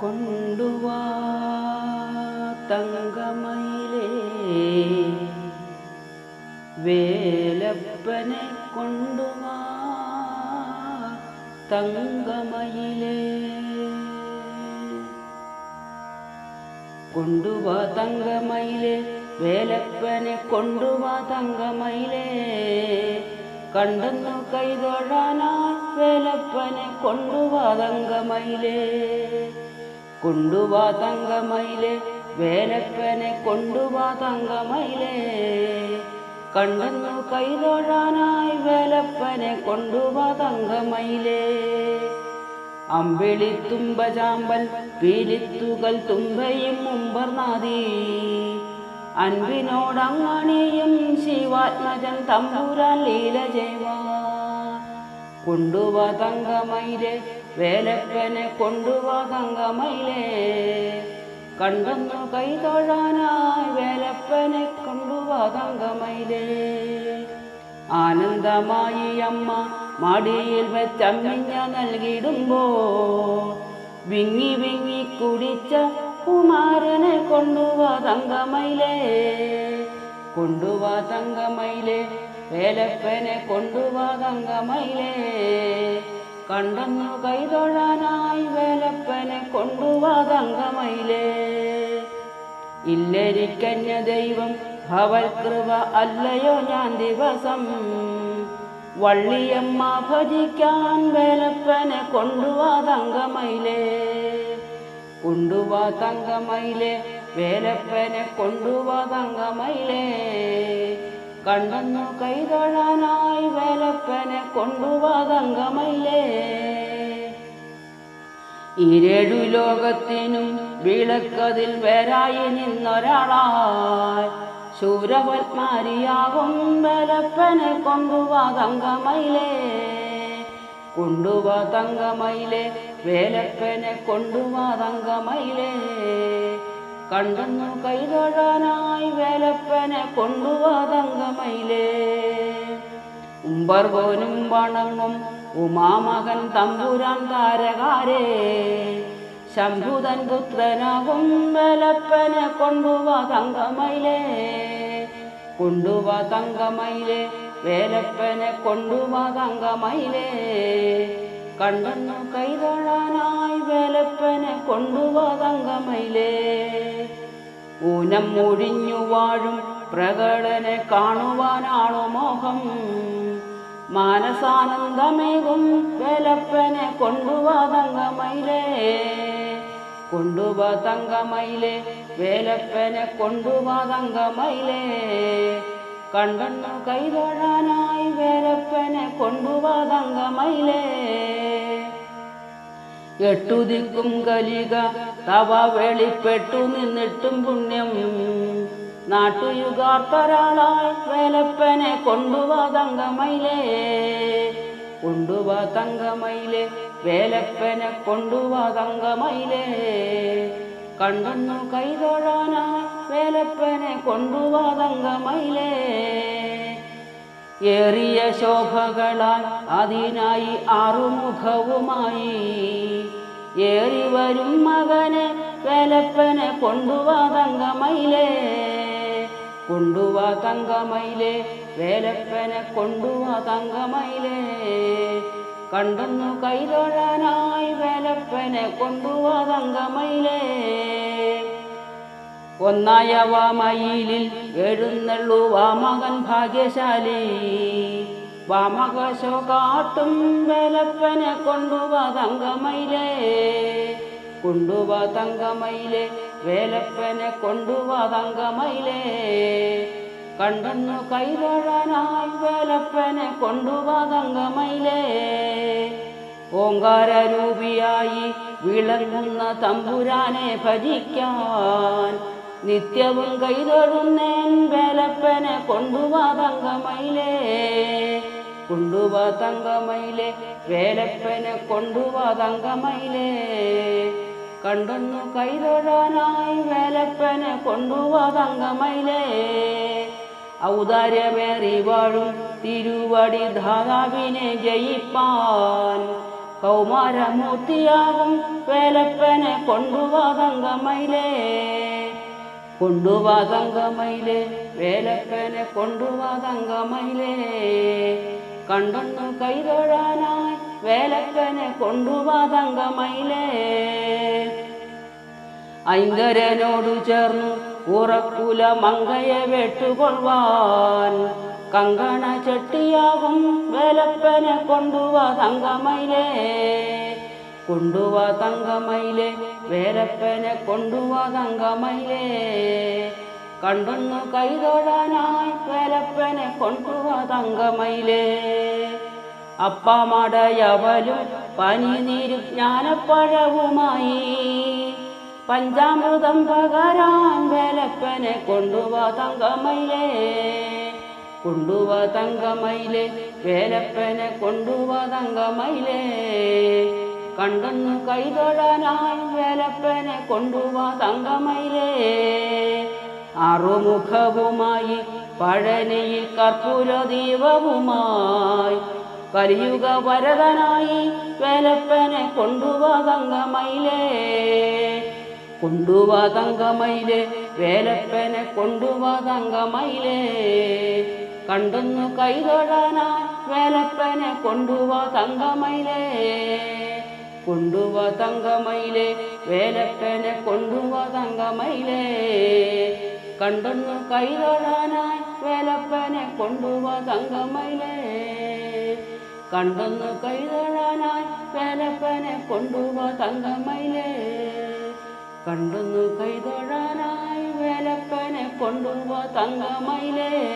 കൊണ്ടുവാ തങ്കമയിലേ. വേലപ്പനെ കൊണ്ടുവാ തങ്കമയിലേ. കൊണ്ടുവാ തങ്കമയിലേ വേലപ്പനെ കൊണ്ടുവാ തങ്കമയിലേ. കണ്ടെന്നു കൈതൊഴാനാ വേലപ്പനെ കൊണ്ടുവാ തങ്കമയിലേ. കൊണ്ടുവാ തങ്കമയിലേ വേലപ്പനെ കൊണ്ടുവാ തങ്കമയിലേ. കണ്ടെന്നു കൈതൊഴാനായി വേലപ്പനെ കൊണ്ടുവാ തങ്കമയിലേ. അമ്പിളി തുമ്പചാമ്പൽ പീലിത്തുകൾ തുമ്പയും മുമ്പർനാദി അൻപിനോടങ്ങണിയും ശിവാത്മജൻ തമ്പുരാൻ ലീല ജൈവാ. കൊണ്ടുവാ തങ്കമയിലെ വേലപ്പനെ കൊണ്ടുവാ തങ്കമയിലേ. കണ്ടെന്നു കൈതൊഴാനായി വേലപ്പനെ കൊണ്ടുവാ തങ്കമയിലേ. ആനന്ദമായി അമ്മ മടിയിൽ വെച്ചമ്മിഞ്ഞ നൽകിടുമ്പോ വിങ്ങി വിങ്ങി കുടിച്ച കുമാരനെ കൊണ്ടുവാ തങ്കമയിലേ. കൊണ്ടുവാ തങ്കമയിലേ വേലപ്പനെ കൊണ്ടുവാ തങ്കമയിലേ. കണ്ടെന്നു കൈതൊഴാനായി വേലപ്പനെ കൊണ്ടുവാ തങ്കമയിലേ ഇല്ലരിക്കന്യ ദൈവം ഭവൽകൃപ അല്ലയോ ഞാൻ ദിവസം. വള്ളിയമ്മ ഭജിക്കാൻ വേലപ്പനെ കൊണ്ടുവാ തങ്കമയിലേ കൊണ്ടുവാ തങ്കമയിലേ വേലപ്പനെ കൊണ്ടുവാ തങ്കമയിലേ കണ്ടെന്നു കൈതൊഴാനായി വേലപ്പനെ കൊണ്ടുവാ ഇരടു ലോകത്തിനും വിളക്കതിൽ വരായി നിന്നൊരാളായി ശൂരപത്മാരിയാകും വേലപ്പനെ കൊണ്ടുവാ തങ്കമയിലേ കൊണ്ടുവാ തങ്കമയിലേ വേലപ്പനെ കൊണ്ടുവാ തങ്കമയിലേ കണ്ടെന്നു കൈതൊഴാനായി വേലപ്പനെ കൊണ്ടുവാതങ്കമയിലേ. തങ്കമയിലേ ഉമ്പർപോനും വണങ്ങും ഉമാമകൻ തമ്പുരാൻ താരകാരേ. ശംഭുതൻ പുത്രനാകും വേലപ്പനെ കൊണ്ടുവാ തങ്കമയിലേ കൊണ്ടുവാ വേലപ്പനെ കൊണ്ടുവാ തങ്കമയിലേ കണ്ടെന്നു കൈതൊഴാനായി വേലപ്പനെ കൊണ്ടുവാ തങ്കമയിലേ ഊനം മുഴിഞ്ഞു വാഴും പ്രകടനെ കാണുവാനാണു മോഹം? മാനസാനന്ദമേകും വേലപ്പനെ കൊണ്ടുവാ തങ്കമയിലേ കൊണ്ടുവാ തങ്കമയിലേ വേലപ്പനെ കൊണ്ടുവാ തങ്കമയിലേ കണ്ടെന്നു കൈതൊഴാനായി വേരപ്പനെ കൊണ്ടുവാ തങ്കമയിലേ എട്ടുദിക്കും കലിക തവ വെളിപ്പെട്ടു നിന്നിട്ടും പുണ്യം. നാട്ടുയുഗാർത്തൊരാളായി വേലപ്പനെ കൊണ്ടുവാ തങ്കമയിലേ കൊണ്ടുവാ തങ്കമയിലേ വേലപ്പനെ കൊണ്ടുവാ തങ്കമയിലേ കണ്ടെന്നു കൈതൊഴാനായി വേലപ്പനെ കൊണ്ടുവാതങ്കമയിലേ ഏറിയ ശോഭകളാൽ അതിനായി ആറുമുഖവുമായി. ഏറി വരും മകനെ വേലപ്പനെ കൊണ്ടുവാതങ്കമയിലേ കൊണ്ടുവാ തങ്കമയിലേ വേലപ്പനെ കൊണ്ടുവാ തങ്കമയിലേ. കണ്ടെന്നു കൈതൊഴാനായി വേലപ്പനെ കൊണ്ടുവാ തങ്കമയിലേ. ഒന്നായ വാമയിലിൽ എഴുന്നള്ളു വാമകൻ ഭാഗ്യശാലി. വാമകശോ കാട്ടും വേലപ്പനെ കൊണ്ടുവാ തങ്കമയിലേ. കൊണ്ടുവാ വേലപ്പനെ കൊണ്ടുവാ തങ്കമയിലേ. കണ്ടെന്നു കൈതൊഴാനായി വേലപ്പനെ കൊണ്ടുവാ തങ്കമയിലേ. ഓങ്കാരൂപിയായി വിളങ്ങുന്ന തമ്പുരാനെ ഭജിക്കാൻ നിത്യവും കൈതൊഴുന്നേൻ വേലപ്പനെ കൊണ്ടുവാ തങ്കമയിലേ. കൊണ്ടുവാ തങ്കമയിലേ വേലപ്പനെ കൊണ്ടുവാ തങ്കമയിലേ. കണ്ടൊന്നു കൈതൊഴാനായി വേലപ്പനെ കൊണ്ടുവാ തങ്കമയിലേ. ഔദാര്യമേറി വാഴും തിരുവടി ധാതാവിനെ ജയിപ്പാൻ. കൗമാരമൂർത്തിയാകും വേലപ്പനെ കൊണ്ടുവാ തങ്കമയിലേ. കൊണ്ടുവാ തങ്കമയിലേ വേലപ്പനെ കൊണ്ടുവാ തങ്കമയിലേ കണ്ടൊന്നു കൈതൊഴാനായി വേലപ്പനെ കൊണ്ടുവാ തങ്കമയിലേ ഐങ്കരനോടു ചേർന്നു ഉറക്കുല മങ്കയെ വെട്ടുകൊള്ളുവാൻ കങ്കണ ചെട്ടിയാകും വേലപ്പനെ കൊണ്ടുവാ തങ്കമയിലേ കൊണ്ടുവാ തങ്കമയിലെ വേലപ്പനെ കൊണ്ടുവാ തങ്കമയിലേ. കണ്ടൊന്നു കൈതൊഴാനായി വേലപ്പനെ കൊണ്ടുവാ തങ്കമയിലേ. അപ്പമടയവലും പനിനീരും ജ്ഞാനപ്പഴവുമായി പഞ്ചാമൃതം പകരാൻ വേലപ്പനെ കൊണ്ടുവാ തങ്കമയിലേ. കൊണ്ടുവാ തങ്കമയിലേ വേലപ്പനെ കൊണ്ടുവാ തങ്കമയിലേ. കണ്ടൊന്നു കൈതൊഴാനായി വേലപ്പനെ കൊണ്ടുവാ തങ്കമയിലേ. അറുമുഖവുമായി പഴനിയിൽ കർപ്പൂര ദീപവുമായി കലിയുഗ വരതനായി വേലപ്പനെ കൊണ്ടുവാ തങ്കമയിലേ. കൊണ്ടുവാ തങ്കമയിലേ വേലപ്പനെ കൊണ്ടുവാ തങ്കമയിലേ. കണ്ടൊന്നു കൈതൊഴാനായി വേലപ്പനെ കൊണ്ടുവാ തങ്കമയിലേ. കൊണ്ടുവാ തങ്കമയിലേ വേലപ്പനെ കൊണ്ടുവാ തങ്കമയിലേ. കണ്ടൊന്നു കൈതൊഴാനായി വേലപ്പനെ കൊണ്ടുവാ തങ്കമയിലേ. കണ്ടൊന്നു കൈതൊഴാനായി വേലപ്പനെ കൊണ്ടുവാ തങ്കമയിലേ. കണ്ടൊന്നു കൈതൊഴാനായി വേലപ്പനെ കൊണ്ടുവാ തങ്കമയിലേ.